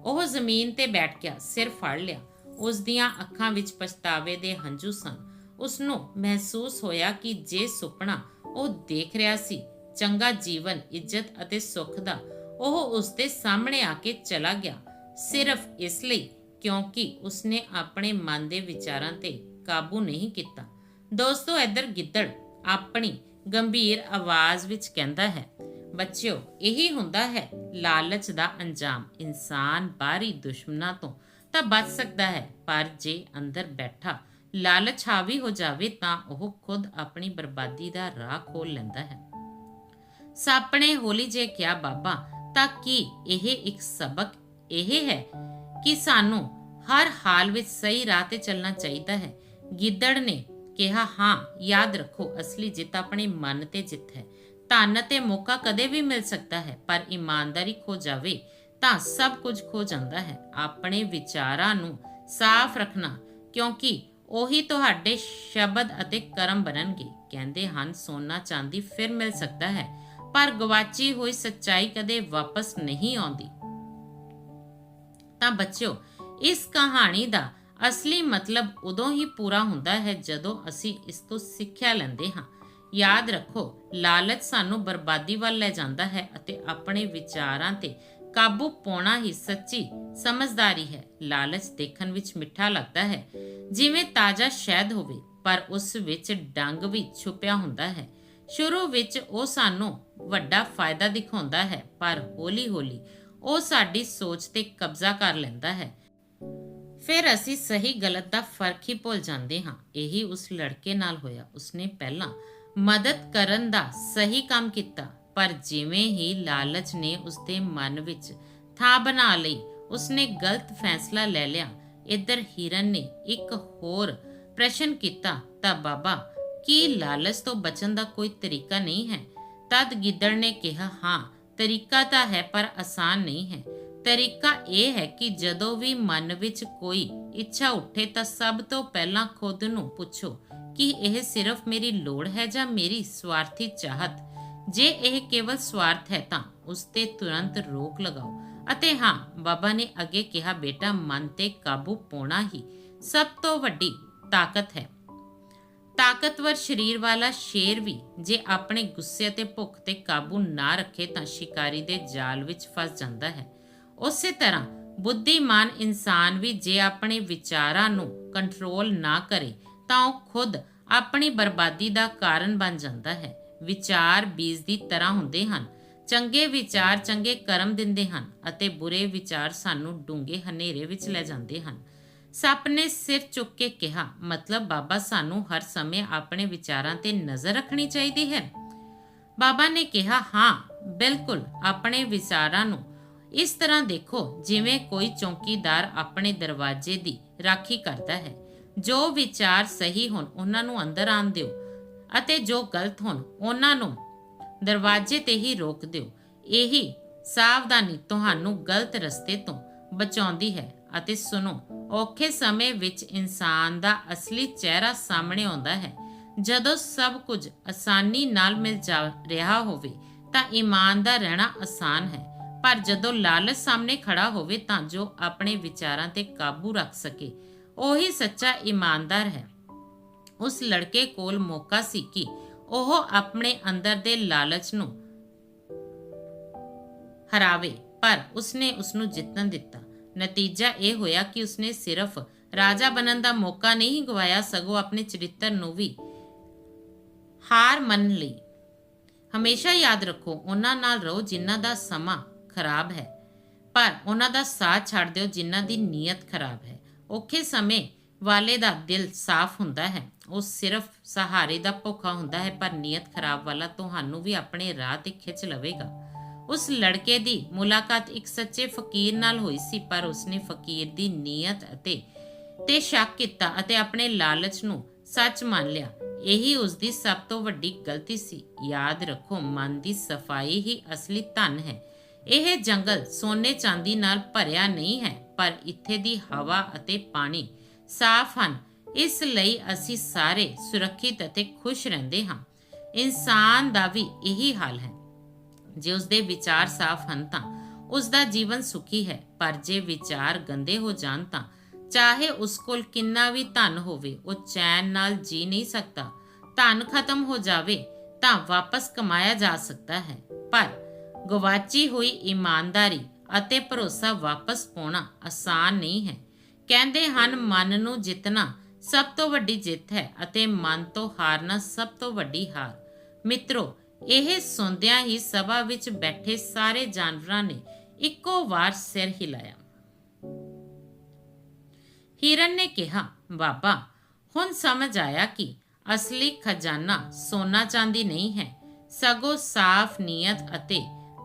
ਉਹ ਜ਼ਮੀਨ ਤੇ ਬੈਠ ਗਿਆ, ਸਿਰ ਫੜ ਲਿਆ। ਉਸ ਦੀਆਂ ਅੱਖਾਂ ਵਿੱਚ ਪਛਤਾਵੇ ਦੇ ਹੰਝੂ ਸਨ। ਉਸ ਨੂੰ ਮਹਿਸੂਸ ਹੋਇਆ ਕਿ ਜੇ ਸੁਪਨਾ ਉਹ ਦੇਖ ਰਿਹਾ ਸੀ ਚੰਗਾ ਜੀਵਨ, ਇੱਜ਼ਤ ਅਤੇ ਸੁੱਖ ਦਾ, ਉਹ ਉਸ ਦੇ ਸਾਹਮਣੇ ਆ ਕੇ ਚਲਾ ਗਿਆ, ਸਿਰਫ ਇਸ ਲਈ ਕਿਉਂਕਿ ਉਸਨੇ ਆਪਣੇ ਮਨ ਦੇ ਵਿਚਾਰਾਂ ਤੇ ਕਾਬੂ ਨਹੀਂ ਕੀਤਾ। ਦੋਸਤੋ ਇੱਧਰ ਗਿੱਦੜ ਆਪਣੀ ਗੰਭੀਰ ਆਵਾਜ਼ ਵਿੱਚ ਕਹਿੰਦਾ ਹੈ, ਬੱਚਿਓ, ਇਹੀ ਹੁੰਦਾ ਹੈ, ਲਾਲਚ ਦਾ ਅੰਜਾਮ। ਇਨਸਾਨ ਬਾਹਰੀ ਦੁਸ਼ਮਣਾਂ ਤੋਂ ਤਾਂ ਬਚ ਸਕਦਾ ਹੈ, ਪਰ ਜੇ ਅੰਦਰ ਬੈਠਾ ਲਾਲਚ ਹਾਵੀ ਹੋ ਜਾਵੇ ਤਾਂ ਉਹ ਖੁਦ ਆਪਣੀ ਬਰਬਾਦੀ ਦਾ ਰਾਹ ਖੋਲ ਲੈਂਦਾ ਹੈ। ਸੱਪ ਨੇ ਹੌਲੀ ਜੇ ਕਿਹਾ, ਬਾਬਾ, ਤਾਂ ਕੀ ਇਹ ਇੱਕ ਸਬਕ ਇਹ ਹੈ ਕਿ ਸਾਨੂੰ ਹਰ ਹਾਲ ਵਿੱਚ ਸਹੀ ਰਾਹ ਤੇ ਚੱਲਣਾ ਚਾਹੀਦਾ ਹੈ? ਗਿੱਦੜ ਨੇ ਕਿਹਾ, ਹਾਂ, ਯਾਦ ਰੱਖੋ, ਅਸਲੀ ਜਿੱਤ ਆਪਣੇ ਮਨ ਤੇ ਜਿੱਤ ਹੈ। ਧਨ ਤੇ ਮੌਕਾ ਕਦੇ ਵੀ ਮਿਲ ਸਕਦਾ ਹੈ, ਪਰ ਇਮਾਨਦਾਰੀ ਖੋ ਜਾਵੇ ਤਾਂ ਸਭ ਕੁਝ ਖੋ ਜਾਂਦਾ ਹੈ। ਆਪਣੇ ਵਿਚਾਰਾਂ ਨੂੰ ਸਾਫ਼ ਰੱਖਣਾ, ਕਿਉਂਕਿ ਉਹੀ ਤੁਹਾਡੇ ਸ਼ਬਦ ਅਤੇ ਕਰਮ ਬਣਨਗੇ। ਕਹਿੰਦੇ ਹਨ, ਸੋਨਾ ਚਾਂਦੀ ਫਿਰ ਮਿਲ ਸਕਦਾ ਹੈ। ਪਰ ਗਵਾਚੀ ਹੋਈ ਸੱਚਾਈ ਕਦੇ ਵਾਪਸ ਨਹੀਂ ਆਉਂਦੀ। ਤਾਂ ਬੱਚਿਓ, ਇਸ ਕਹਾਣੀ ਦਾ ਅਸਲੀ ਮਤਲਬ ਉਦੋਂ ਹੀ ਪੂਰਾ ਹੁੰਦਾ ਹੈ ਜਦੋਂ ਅਸੀਂ ਇਸ ਤੋਂ ਸਿੱਖਿਆ ਲੈਂਦੇ ਹਾਂ। ਯਾਦ ਰੱਖੋ, ਲਾਲਚ ਸਾਨੂੰ ਬਰਬਾਦੀ ਵੱਲ ਲੈ ਜਾਂਦਾ ਹੈ ਅਤੇ ਆਪਣੇ ਵਿਚਾਰਾਂ ਤੇ ਕਾਬੂ ਪਾਉਣਾ ਹੀ ਸੱਚੀ ਸਮਝਦਾਰੀ ਹੈ। ਲਾਲਚ ਦੇਖਣ ਵਿੱਚ ਮਿੱਠਾ ਲੱਗਦਾ ਹੈ। ਜਿਵੇਂ ਤਾਜ਼ਾ ਸ਼ਹਿਦ ਹੋਵੇ, ਪਰ ਉਸ ਵਿੱਚ ਡੰਗ ਵੀ ਛੁਪਿਆ ਹੁੰਦਾ ਹੈ। ਸ਼ੁਰੂ ਵਿੱਚ ਉਹ ਸਾਨੂੰ ਵੱਡਾ ਫਾਇਦਾ ਦਿਖਾਉਂਦਾ ਹੈ, ਪਰ ਹੌਲੀ-ਹੌਲੀ ਉਹ ਸਾਡੀ ਸੋਚ ਤੇ ਕਬਜ਼ਾ ਕਰ ਲੈਂਦਾ ਹੈ। ਫਿਰ ਅਸੀਂ ਸਹੀ ਗਲਤ ਦਾ ਫ਼ਰਕ ਹੀ ਭੁੱਲ ਜਾਂਦੇ ਹਾਂ। ਇਹੀ ਉਸ ਲੜਕੇ ਨਾਲ ਹੋਇਆ। ਉਸਨੇ ਪਹਿਲਾਂ ਮਦਦ ਕਰਨ ਦਾ ਸਹੀ ਕੰਮ ਕੀਤਾ, ਪਰ ਜਿਵੇਂ ਹੀ ਲਾਲਚ ਨੇ ਉਸਦੇ ਮਨ ਵਿੱਚ ਥਾਂ ਬਣਾ ਲਈ, ਉਸਨੇ ਗਲਤ ਫੈਸਲਾ ਲੈ ਲਿਆ। ਇੱਧਰ ਹਿਰਨ ਨੇ ਇੱਕ ਹੋਰ ਪ੍ਰਸ਼ਨ ਕੀਤਾ ਤਾਂ ਬਾਬਾ ਕੀ ਲਾਲਚ ਤੋਂ ਬਚਣ ਦਾ ਕੋਈ ਤਰੀਕਾ ਨਹੀਂ ਹੈ। ਤਦ ਗਿੱਦੜ ਨੇ ਕਿਹਾ, ਹਾਂ, ਤਰੀਕਾ ਤਾਂ ਹੈ, ਪਰ ਆਸਾਨ ਨਹੀਂ ਹੈ। ਤਰੀਕਾ ਇਹ ਹੈ ਕਿ ਜਦੋਂ ਵੀ ਮਨ ਵਿੱਚ ਕੋਈ ਇੱਛਾ ਉੱਠੇ ਤਾਂ ਸਭ ਤੋਂ ਪਹਿਲਾਂ ਖੁਦ ਨੂੰ ਪੁੱਛੋ ਕਿ ਇਹ ਸਿਰਫ ਮੇਰੀ ਲੋੜ ਹੈ ਜਾਂ ਮੇਰੀ ਸਵਾਰਥੀ ਚਾਹਤ। ਜੇ ਇਹ ਕੇਵਲ ਸਵਾਰਥ ਹੈ ਤਾਂ ਉਸ ਤੇ ਤੁਰੰਤ ਰੋਕ ਲਗਾਓ। ਅਤੇ ਹਾਂ, ਬਾਬਾ ਨੇ ਅੱਗੇ ਕਿਹਾ, ਬੇਟਾ, ਮਨ ਤੇ ਕਾਬੂ ਪਾਉਣਾ ਹੀ ਸਭ ਤੋਂ ਵੱਡੀ ਤਾਕਤ ਹੈ। ਤਾਕਤਵਰ ਸਰੀਰ ਵਾਲਾ ਸ਼ੇਰ ਵੀ ਜੇ ਆਪਣੇ ਗੁੱਸੇ ਅਤੇ ਭੁੱਖ ਤੇ ਕਾਬੂ ਨਾ ਰੱਖੇ ਤਾਂ ਸ਼ਿਕਾਰੀ ਦੇ ਜਾਲ ਵਿੱਚ ਫਸ ਜਾਂਦਾ ਹੈ। ਉਸੇ ਤਰ੍ਹਾਂ ਬੁੱਧੀਮਾਨ ਇਨਸਾਨ ਵੀ ਜੇ ਆਪਣੇ ਵਿਚਾਰਾਂ ਨੂੰ ਕੰਟਰੋਲ ਨਾ ਕਰੇ ਤਾਂ ਉਹ ਖੁਦ ਆਪਣੀ ਬਰਬਾਦੀ ਦਾ ਕਾਰਨ ਬਣ ਜਾਂਦਾ ਹੈ। ਵਿਚਾਰ ਬੀਜ ਦੀ ਤਰ੍ਹਾਂ ਹੁੰਦੇ ਹਨ। ਚੰਗੇ ਵਿਚਾਰ ਚੰਗੇ ਕਰਮ ਦਿੰਦੇ ਹਨ ਅਤੇ ਬੁਰੇ ਵਿਚਾਰ ਸਾਨੂੰ ਡੂੰਘੇ ਹਨੇਰੇ ਵਿੱਚ ਲੈ ਜਾਂਦੇ ਹਨ। ਸੱਪ ਨੇ ਸਿਰ ਚੁੱਕ ਕੇ ਕਿਹਾ, ਮਤਲਬ ਬਾਬਾ ਸਾਨੂੰ ਹਰ ਸਮੇਂ ਆਪਣੇ ਵਿਚਾਰਾਂ ਤੇ ਨਜ਼ਰ ਰੱਖਣੀ ਚਾਹੀਦੀ ਹੈ। ਬਾਬਾ ਨੇ ਕਿਹਾ, ਹਾਂ, ਬਿਲਕੁਲ, ਆਪਣੇ ਵਿਚਾਰਾਂ ਨੂੰ। ਇਸ ਤਰ੍ਹਾਂ ਦੇਖੋ, ਜਿਵੇਂ ਕੋਈ ਚੌਕੀਦਾਰ ਆਪਣੇ ਦਰਵਾਜ਼ੇ ਦੀ ਰਾਖੀ ਕਰਦਾ ਹੈ। ਜੋ ਵਿਚਾਰ ਸਹੀ ਹੋਣ, ਉਹਨਾਂ ਨੂੰ ਅੰਦਰ ਆਣ ਦਿਓ ਅਤੇ ਜੋ ਗਲਤ ਹੋਣ, ਉਹਨਾਂ ਨੂੰ ਦਰਵਾਜ਼ੇ ਤੇ ਹੀ ਰੋਕ ਦਿਓ। ਇਹੀ ਸਾਵਧਾਨੀ ਤੁਹਾਨੂੰ ਗਲਤ ਰਸਤੇ ਤੋਂ ਬਚਾਉਂਦੀ ਹੈ। ਅਤੇ ਸੁਣੋ, ਔਖੇ ਸਮੇਂ ਵਿੱਚ ਇਨਸਾਨ ਦਾ ਅਸਲੀ ਚਿਹਰਾ ਸਾਹਮਣੇ ਆਉਂਦਾ ਹੈ। ਜਦੋਂ ਸਭ ਕੁਝ ਆਸਾਨੀ ਨਾਲ ਮਿਲ ਜਾ ਰਿਹਾ ਹੋਵੇ, ਤਾਂ ਇਮਾਨਦਾਰ ਰਹਿਣਾ ਆਸਾਨ ਹੈ। ਪਰ ਜਦੋਂ ਲਾਲਚ ਸਾਹਮਣੇ ਖੜਾ ਹੋਵੇ, ਤਾਂ ਜੋ ਆਪਣੇ ਵਿਚਾਰਾਂ ਤੇ ਕਾਬੂ ਰੱਖ ਸਕੇ, ਉਹੀ ਸੱਚਾ ਇਮਾਨਦਾਰ ਹੈ। ਉਸ ਲੜਕੇ ਕੋਲ ਮੌਕਾ ਸੀ ਕਿ ਉਹ ਆਪਣੇ ਅੰਦਰ ਦੇ ਲਾਲਚ ਨੂੰ ਹਰਾਵੇ, ਪਰ ਉਸਨੇ ਉਸ ਨੂੰ ਜਿੱਤਣ ਦਿੱਤਾ। ਨਤੀਜਾ ਇਹ ਹੋਇਆ ਕਿ ਉਸਨੇ ਸਿਰਫ ਰਾਜਾ ਬਣਨ ਦਾ ਮੌਕਾ ਨਹੀਂ ਗਵਾਇਆ, ਸਗੋਂ ਆਪਣੇ ਚਰਿੱਤਰ ਨੂੰ ਵੀ ਹਾਰ ਮੰਨ ਲਈ। ਹਮੇਸ਼ਾ ਯਾਦ ਰੱਖੋ, ਉਹਨਾਂ ਨਾਲ ਰਹੋ ਜਿਨ੍ਹਾਂ ਦਾ ਸਮਾਂ ਖਰਾਬ ਹੈ, ਪਰ ਉਹਨਾਂ ਦਾ ਸਾਥ ਛੱਡ ਦਿਓ ਜਿਨ੍ਹਾਂ ਦੀ ਨੀਅਤ ਖਰਾਬ ਹੈ। ਔਖੇ ਸਮੇਂ ਵਾਲੇ ਦਾ ਦਿਲ ਸਾਫ਼ ਹੁੰਦਾ ਹੈ, ਉਹ ਸਿਰਫ ਸਹਾਰੇ ਦਾ ਭੁੱਖਾ ਹੁੰਦਾ ਹੈ, ਪਰ ਨੀਅਤ ਖਰਾਬ ਵਾਲਾ ਤੁਹਾਨੂੰ ਵੀ ਆਪਣੇ ਰਾਹ ਤੇ ਖਿੱਚ ਲਵੇਗਾ। ਉਸ ਲੜਕੇ ਦੀ ਮੁਲਾਕਾਤ ਇੱਕ ਸੱਚੇ ਫਕੀਰ ਨਾਲ ਹੋਈ ਸੀ, ਪਰ ਉਸਨੇ ਫਕੀਰ ਦੀ ਨੀਅਤ ਅਤੇ ਤੇ ਸ਼ੱਕ ਕੀਤਾ ਅਤੇ ਆਪਣੇ ਲਾਲਚ ਨੂੰ ਸੱਚ ਮੰਨ ਲਿਆ। ਇਹੀ ਉਸ ਦੀ ਸਭ ਤੋਂ ਵੱਡੀ ਗਲਤੀ ਸੀ। ਯਾਦ ਰੱਖੋ, ਮਨ ਦੀ ਸਫ਼ਾਈ ਹੀ ਅਸਲੀ ਧਨ ਹੈ। ਇਹ ਜੰਗਲ ਸੋਨੇ ਚਾਂਦੀ ਨਾਲ ਭਰਿਆ ਨਹੀਂ ਹੈ, ਪਰ ਇੱਥੇ ਦੀ ਹਵਾ ਅਤੇ ਪਾਣੀ ਸਾਫ਼ ਹਨ। ਇਸ ਲਈ ਅਸੀਂ ਸਾਰੇ ਸੁਰੱਖਿਅਤ ਅਤੇ ਖੁਸ਼ ਰਹਿੰਦੇ ਹਾਂ। ਇਨਸਾਨ ਦਾ ਵੀ ਇਹੀ ਹਾਲ ਹੈ। ਜੇ ਉਸ ਵਿਚਾਰ ਸਾਫ਼ ਹਨ ਤਾਂ ਉਸਦਾ ਜੀਵਨ ਸੁਖੀ ਹੈ, ਪਰ ਜੇ ਵਿਚਾਰ ਗੰਦੇ ਹੋ ਜਾਣ ਤਾਂ ਚਾਹੇ ਉਸ ਕੋਲ ਕਿੰਨਾ ਵੀ ਧਨ ਹੋਵੇ, ਉਹ ਚੈਨ ਨਾਲ ਜੀ ਨਹੀਂ ਸਕਦਾ। ਧਨ ਖਤਮ ਹੋ ਜਾਵੇ ਤਾਂ ਵਾਪਸ ਕਮਾਇਆ ਜਾ ਸਕਦਾ ਹੈ, ਪਰ ਗਵਾਚੀ ਹੋਈ ਇਮਾਨਦਾਰੀ ਅਤੇ ਭਰੋਸਾ ਵਾਪਸ ਪਾਉਣਾ ਆਸਾਨ ਨਹੀਂ ਹੈ। ਕਹਿੰਦੇ ਹਨ, ਮਨ ਨੂੰ ਜਿੱਤਣਾ ਸਭ ਤੋਂ ਵੱਡੀ ਜਿੱਤ ਹੈ ਅਤੇ ਮਨ ਤੋਂ ਹਾਰਨਾ ਸਭ ਤੋਂ ਵੱਡੀ ਹਾਰ। ਮਿੱਤਰੋ ਇਹ ਸੁਣਦਿਆਂ ਹੀ ਸਭਾ ਵਿੱਚ ਬੈਠੇ ਸਾਰੇ ਜਾਨਵਰਾਂ ਨੇ ਇੱਕੋ ਵਾਰ ਸਿਰ ਹਿਲਾਇਆ। ਹਿਰਨ ਨੇ ਕਿਹਾ, ਬਾਬਾ, ਹੁਣ ਸਮਝ ਆਇਆ ਕਿ ਅਸਲੀ ਖਜ਼ਾਨਾ ਸੋਨਾ ਚਾਂਦੀ ਨਹੀਂ ਹੈ। ਸਗੋਂ ਸਾਫ਼ ਨੀਅਤ ਅਤੇ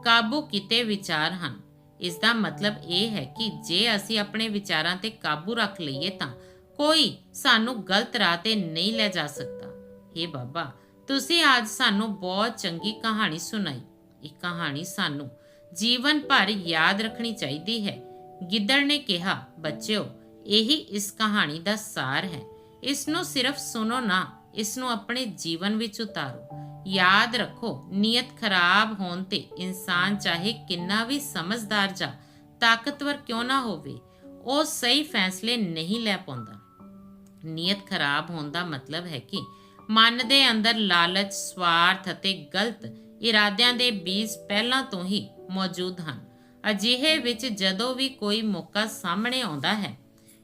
ਕਾਬੂ ਕੀਤੇ ਵਿਚਾਰ ਹਨ। ਇਸ ਦਾ ਮਤਲਬ ਇਹ ਹੈ ਕਿ ਜੇ ਅਸੀਂ ਆਪਣੇ ਵਿਚਾਰਾਂ ਤੇ ਕਾਬੂ ਰੱਖ ਲਈਏ ਤਾਂ ਕੋਈ ਸਾਨੂੰ ਗਲਤ ਰਾਹ ਤੇ ਨਹੀਂ ਲੈ ਜਾ ਸਕਦਾ। हे ਬਾਬਾ ਤੁਸੀਂ ਅੱਜ ਸਾਨੂੰ ਬਹੁਤ ਚੰਗੀ ਕਹਾਣੀ ਸੁਣਾਈ। ਇਹ ਕਹਾਣੀ ਸਾਨੂੰ ਜੀਵਨ ਭਰ ਯਾਦ ਰੱਖਣੀ ਚਾਹੀਦੀ ਹੈ। ਗਿੱਦੜ ਨੇ ਕਿਹਾ, ਬੱਚਿਓ, ਇਹੀ ਇਸ ਕਹਾਣੀ ਦਾ ਸਾਰ ਹੈ। ਇਸ ਨੂੰ ਸਿਰਫ ਸੁਣੋ ਨਾ ਇਸ ਨੂੰ ਆਪਣੇ ਜੀਵਨ ਵਿੱਚ ਉਤਾਰੋ। ਯਾਦ ਰੱਖੋ, ਨੀਅਤ ਖਰਾਬ ਹੋਣ ਤੇ ਇਨਸਾਨ ਚਾਹੇ ਕਿੰਨਾ ਵੀ ਸਮਝਦਾਰ ਜਾਂ ਤਾਕਤਵਰ ਕਿਉਂ ਨਾ ਹੋਵੇ, ਉਹ ਸਹੀ ਫੈਸਲੇ ਨਹੀਂ ਲੈ ਪਾਉਂਦਾ। ਨੀਅਤ ਖਰਾਬ ਹੋਣ ਦਾ ਮਤਲਬ ਹੈ ਕਿ ਮਨ ਦੇ ਅੰਦਰ ਲਾਲਚ, ਸਵਾਰਥ ਅਤੇ ਗਲਤ ਇਰਾਦਿਆਂ ਦੇ ਬੀਜ ਪਹਿਲਾਂ ਤੋਂ ਹੀ ਮੌਜੂਦ ਹਨ। ਅਜਿਹੇ ਵਿੱਚ ਜਦੋਂ ਵੀ ਕੋਈ ਮੌਕਾ ਸਾਹਮਣੇ ਆਉਂਦਾ ਹੈ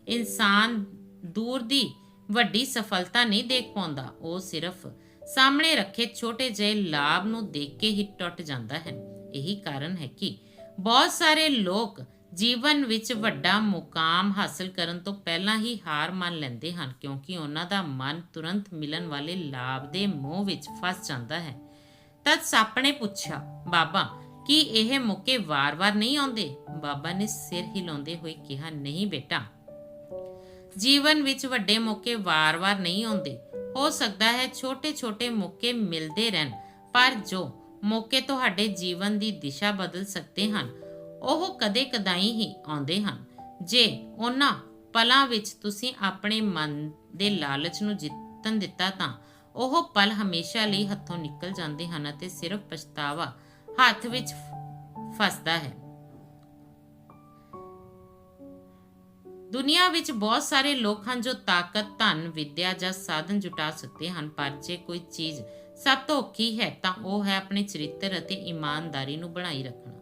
ਇਨਸਾਨ ਦੂਰ ਦੀ ਵੱਡੀ ਸਫਲਤਾ ਨਹੀਂ ਦੇਖ ਪਾਉਂਦਾ। ਉਹ ਸਿਰਫ ਸਾਹਮਣੇ ਰੱਖੇ ਛੋਟੇ ਜਿਹੇ ਲਾਭ ਨੂੰ ਦੇਖ ਕੇ ਹੀ ਟੁੱਟ ਜਾਂਦਾ ਹੈ। ਇਹੀ ਕਾਰਨ ਹੈ ਕਿ ਬਹੁਤ ਸਾਰੇ ਲੋਕ ਜੀਵਨ ਵਿੱਚ ਵੱਡਾ ਮੁਕਾਮ ਹਾਸਲ ਕਰਨ ਤੋਂ ਪਹਿਲਾਂ ਹੀ ਹਾਰ ਮੰਨ ਲੈਂਦੇ ਹਨ, ਕਿਉਂਕਿ ਉਹਨਾਂ ਦਾ ਮਨ ਤੁਰੰਤ ਮਿਲਣ ਵਾਲੇ ਲਾਭ ਦੇ ਮੋਹ ਵਿੱਚ ਫਸ ਜਾਂਦਾ ਹੈ। ਤਦ ਸੱਪ ਨੇ ਪੁੱਛਿਆ, ਬਾਬਾ, ਕੀ ਇਹ ਮੌਕੇ ਵਾਰ-ਵਾਰ ਨਹੀਂ ਆਉਂਦੇ? ਬਾਬਾ ਨੇ ਸਿਰ ਹਿਲਾਉਂਦੇ ਹੋਏ ਕਿਹਾ, ਨਹੀਂ ਬੇਟਾ। ਜੀਵਨ ਵਿੱਚ ਵੱਡੇ ਮੌਕੇ ਵਾਰ-ਵਾਰ ਨਹੀਂ ਆਉਂਦੇ। ਹੋ ਸਕਦਾ ਹੈ ਛੋਟੇ-ਛੋਟੇ ਮੌਕੇ ਮਿਲਦੇ ਰਹਿਣ, ਪਰ ਜੋ ਮੌਕੇ ਤੁਹਾਡੇ ਜੀਵਨ ਦੀ ਦਿਸ਼ਾ ਬਦਲ ਸਕਦੇ ਹਨ ਉਹ ਕਦੇ-ਕਦਾਈ ਹੀ ਆਉਂਦੇ ਹਨ। ਜੇ ਉਹਨਾਂ ਪਲਾਂ ਵਿੱਚ ਤੁਸੀਂ ਆਪਣੇ ਮਨ ਦੇ ਲਾਲਚ ਨੂੰ ਜਿੱਤਣ ਦਿੱਤਾ ਤਾਂ ਉਹ ਪਲ ਹਮੇਸ਼ਾ ਲਈ ਹੱਥੋਂ ਨਿਕਲ ਜਾਂਦੇ ਹਨ ਅਤੇ ਸਿਰਫ ਪਛਤਾਵਾ ਹੱਥ ਵਿੱਚ ਫਸਦਾ ਹੈ। ਦੁਨੀਆ ਵਿੱਚ ਬਹੁਤ ਸਾਰੇ ਲੋਕ ਹਨ ਜੋ ਤਾਕਤ, ਧਨ, ਵਿਦਿਆ ਜਾਂ ਸਾਧਨ ਜੁਟਾ ਸਕਦੇ ਹਨ ਪਰ ਜੇ ਕੋਈ ਚੀਜ਼ ਸਭ ਤੋਂ ਔਖੀ ਹੈ ਤਾਂ ਉਹ ਹੈ ਆਪਣੇ ਚਰਿੱਤਰ ਅਤੇ ਇਮਾਨਦਾਰੀ ਨੂੰ ਬਣਾਈ ਰੱਖਣਾ।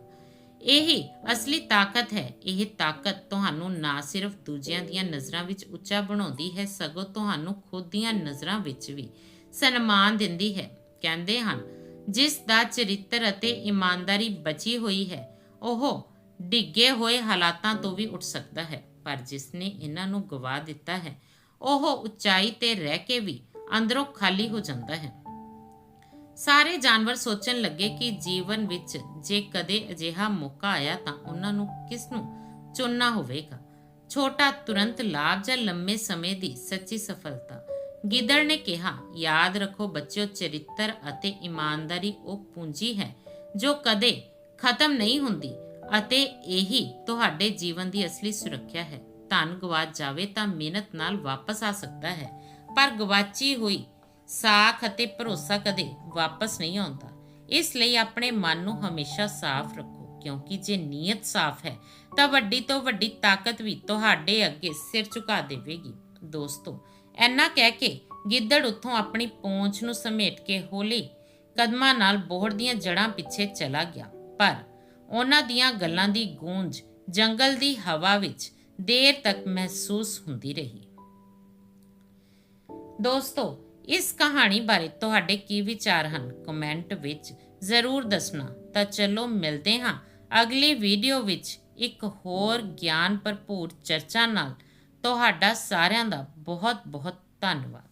ਇਹੀ ਅਸਲੀ ਤਾਕਤ ਹੈ। ਇਹ ਤਾਕਤ ਤੁਹਾਨੂੰ ਨਾ ਸਿਰਫ ਦੂਜਿਆਂ ਦੀਆਂ ਨਜ਼ਰਾਂ ਵਿੱਚ ਉੱਚਾ ਬਣਾਉਂਦੀ ਹੈ, ਸਗੋਂ ਤੁਹਾਨੂੰ ਖੁਦ ਦੀਆਂ ਨਜ਼ਰਾਂ ਵਿੱਚ ਵੀ ਸਨਮਾਨ ਦਿੰਦੀ ਹੈ। ਕਹਿੰਦੇ ਹਨ, ਜਿਸ ਦਾ ਚਰਿੱਤਰ ਅਤੇ ਇਮਾਨਦਾਰੀ ਬਚੀ ਹੋਈ ਹੈ, ਉਹ ਡਿੱਗੇ ਹੋਏ ਹਾਲਾਤਾਂ ਤੋਂ ਵੀ ਉੱਠ ਸਕਦਾ ਹੈ, ਪਰ ਜਿਸ ਨੇ ਇਹਨਾਂ ਨੂੰ ਗਵਾ ਦਿੱਤਾ ਹੈ, ਉਹ ਉਚਾਈ ਤੇ ਰਹਿ ਕੇ ਵੀ ਅੰਦਰੋਂ ਖਾਲੀ ਹੋ ਜਾਂਦਾ ਹੈ। ਸਾਰੇ ਜਾਨਵਰ ਸੋਚਣ ਲੱਗੇ ਕਿ ਜੀਵਨ ਵਿੱਚ ਜੇ ਕਦੇ ਅਜਿਹਾ ਮੌਕਾ ਆਇਆ ਤਾਂ ਉਹਨਾਂ ਨੂੰ ਕਿਸ ਨੂੰ ਚੁਣਨਾ ਹੋਵੇਗਾ? ਛੋਟਾ, ਤੁਰੰਤ, ਲਾਭ ਜਾਂ ਲੰਮੇ ਸਮੇਂ ਦੀ ਸੱਚੀ ਸਫਲਤਾ? ਗਿੱਦੜ ਨੇ ਕਿਹਾ, ਯਾਦ ਰੱਖੋ ਬੱਚਿਓ, ਚਰਿੱਤਰ ਅਤੇ ਇਮਾਨਦਾਰੀ ਉਹ ਪੂੰਜੀ ਹੈ ਜੋ ਕਦੇ ਖਤਮ ਨਹੀਂ ਹੁੰਦੀ ਅਤੇ ਇਹੀ ਤੁਹਾਡੇ ਜੀਵਨ ਦੀ ਅਸਲੀ ਸੁਰੱਖਿਆ ਹੈ। ਧਨ ਗਵਾਚ ਜਾਵੇ ਤਾਂ ਮਿਹਨਤ ਨਾਲ ਵਾਪਸ ਆ ਸਕਦਾ ਹੈ। ਪਰ ਗਵਾਚੀ ਹੋਈ ਸਾਖ ਅਤੇ ਭਰੋਸਾ ਕਦੇ ਵਾਪਸ ਨਹੀਂ ਆਉਂਦਾ। ਇਸ ਲਈ ਆਪਣੇ ਮਨ ਨੂੰ ਹਮੇਸ਼ਾ ਸਾਫ਼ ਰੱਖੋ, ਕਿਉਂਕਿ ਜੇ ਨੀਅਤ ਸਾਫ਼ ਹੈ, ਤਾਂ ਵੱਡੀ ਤੋਂ ਵੱਡੀ ਤਾਕਤ ਵੀ ਤੁਹਾਡੇ ਅੱਗੇ ਸਿਰ ਝੁਕਾ ਦੇਵੇਗੀ। ਦੋਸਤੋ ਐਨਾ ਕਹਿ ਕੇ ਗਿੱਦੜ ਉੱਥੋਂ ਆਪਣੀ ਪੂੰਛ ਨੂੰ ਸਮੇਟ ਕੇ ਹੌਲੀ ਕਦਮਾਂ ਨਾਲ ਬੋਹੜ ਦੀਆਂ ਜੜਾਂ ਪਿੱਛੇ ਚਲਾ ਗਿਆ। ਪਰ ਉਹਨਾਂ ਦੀਆਂ ਗੱਲਾਂ ਦੀ ਗੂੰਜ ਜੰਗਲ ਦੀ ਹਵਾ ਵਿੱਚ ਦੇਰ ਤੱਕ ਮਹਿਸੂਸ ਹੁੰਦੀ ਰਹੀ। ਦੋਸਤੋ ਇਸ ਕਹਾਣੀ ਬਾਰੇ ਤੁਹਾਡੇ ਕੀ ਵਿਚਾਰ ਹਨ? ਕਮੈਂਟ ਵਿੱਚ ਜ਼ਰੂਰ ਦੱਸਣਾ। ਤਾਂ ਚਲੋ ਮਿਲਦੇ ਹਾਂ ਅਗਲੀ ਵੀਡੀਓ ਵਿੱਚ ਇੱਕ ਹੋਰ ਗਿਆਨ ਭਰਪੂਰ ਚਰਚਾ ਨਾਲ। ਤੁਹਾਡਾ ਸਾਰਿਆਂ ਦਾ ਬਹੁਤ ਬਹੁਤ ਧੰਨਵਾਦ।